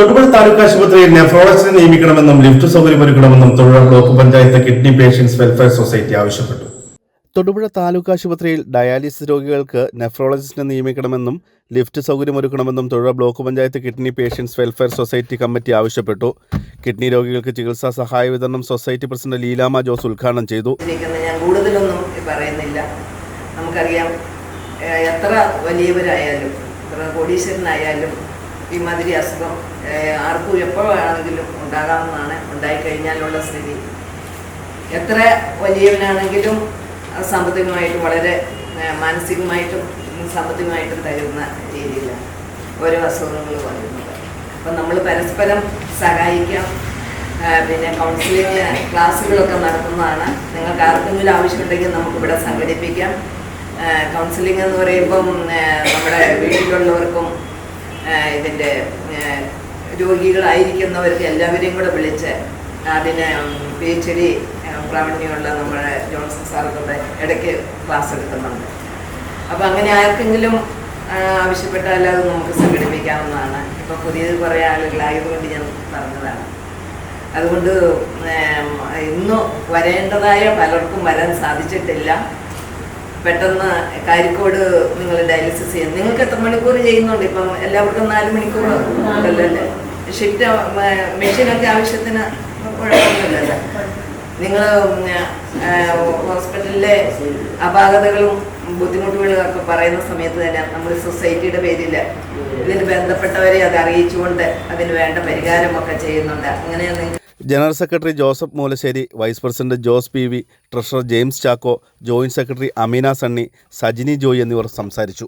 തൊടുപുഴ താലൂക്ക് ആശുപത്രിയിൽ നെഫ്രോളജിനെ നിയമിക്കണമെന്നും ലിഫ്റ്റ് സൗകര്യമൊരുക്കണമെന്നും തൊഴിലാളി block panchayat kidney patients welfare society ആവശ്യപ്പെട്ടു. തൊടുപുഴ താലൂക്ക് ആശുപത്രിയിൽ ഡയാലിസിസ് രോഗികൾക്ക് നെഫ്രോളജിസ്റ്റിനെ നിയമിക്കണമെന്നും lift സൗകര്യമൊരുക്കണമെന്നും Thodupuzha block panchayat kidney patients welfare society committee ആവശ്യപ്പെട്ടു. കിഡ്നി രോഗികൾക്ക് ചികിത്സാ സഹായ വിതരണം സൊസൈറ്റി പ്രസിഡന്റ് ലീലാമ ജോസ് ഉദ്ഘാടനം ചെയ്തു. ഞാൻ കൂടുതലൊന്നും പറയുന്നില്ല. നമുക്കറിയാം എത്ര വലിയവരായാലും എത്ര കോടീശ്വരനായാലും ഈ മാതിരി അസുഖം ആർക്കും എപ്പോൾ വേണമെങ്കിലും ഉണ്ടാകാവുന്നതാണ് ഉണ്ടായിക്കഴിഞ്ഞാലുള്ള സ്ഥിതി. എത്ര വലിയവനാണെങ്കിലും സാമ്പത്തികമായിട്ടും വളരെ മാനസികമായിട്ടും സാമ്പത്തികമായിട്ടും തരുന്ന രീതിയിലാണ് ഓരോ അസുഖങ്ങൾ വരുന്നത് അപ്പം നമ്മൾ പരസ്പരം സഹായിക്കാം. പിന്നെ കൗൺസിലിംഗ് ക്ലാസ്സുകളൊക്കെ നടത്തുന്നതാണ്. നിങ്ങൾക്ക് ആർക്കെങ്കിലും ആവശ്യമുണ്ടെങ്കിൽ നമുക്കിവിടെ സംഘടിപ്പിക്കാം. കൗൺസിലിംഗ് എന്ന് പറയുമ്പം നമ്മുടെ വീട്ടിലുള്ളവർക്കും ഇതിന്റെ രോഗികളായിരിക്കുന്നവർക്ക് എല്ലാവരെയും കൂടെ വിളിച്ച് അതിന് പി എച്ച് ഡി പ്രാവീണ്യമുള്ള നമ്മുടെ ജോൺസൺ സാറുകളുടെ ഇടയ്ക്ക് ക്ലാസ് എടുക്കുന്നുണ്ട്. അപ്പോൾ അങ്ങനെ ആർക്കെങ്കിലും ആവശ്യപ്പെട്ടാൽ അത് നമുക്ക് സംഘടിപ്പിക്കാവുന്നതാണ്. ഇപ്പോൾ പുതിയത് കുറേ ആളുകളായതുകൊണ്ട് ഞാൻ പറഞ്ഞതാണ്. അതുകൊണ്ട് ഇന്ന് വരേണ്ടതായ പലർക്കും വരാൻ സാധിച്ചിട്ടില്ല. പെട്ടെന്ന് കാരിക്കോട് നിങ്ങൾ ഡയാലിസിസ് ചെയ്യാം നിങ്ങൾക്ക് എത്ര മണിക്കൂർ ചെയ്യുന്നുണ്ട്? ഇപ്പം എല്ലാവർക്കും നാല് മണിക്കൂർ ഉണ്ടല്ലോ ഷിഫ്റ്റ് മെഷീനൊക്കെ ആവശ്യത്തിന് നിങ്ങൾ ഹോസ്പിറ്റലിലെ അപാകതകളും ബുദ്ധിമുട്ടുകളും ഒക്കെ പറയുന്ന സമയത്ത് തന്നെ നമ്മൾ സൊസൈറ്റിയുടെ പേരിൽ ഇതിന് ബന്ധപ്പെട്ടവരെ അത് അറിയിച്ചുകൊണ്ട് അതിന് വേണ്ട പരിഹാരമൊക്കെ ചെയ്യുന്നുണ്ട്. അങ്ങനെയാണ് general secretary Joseph Moolassery vice president Jose P V treasurer James Chacko joint secretary Ameena Sunny Sajini Joy എന്നിവർ സംസാരിച്ചു.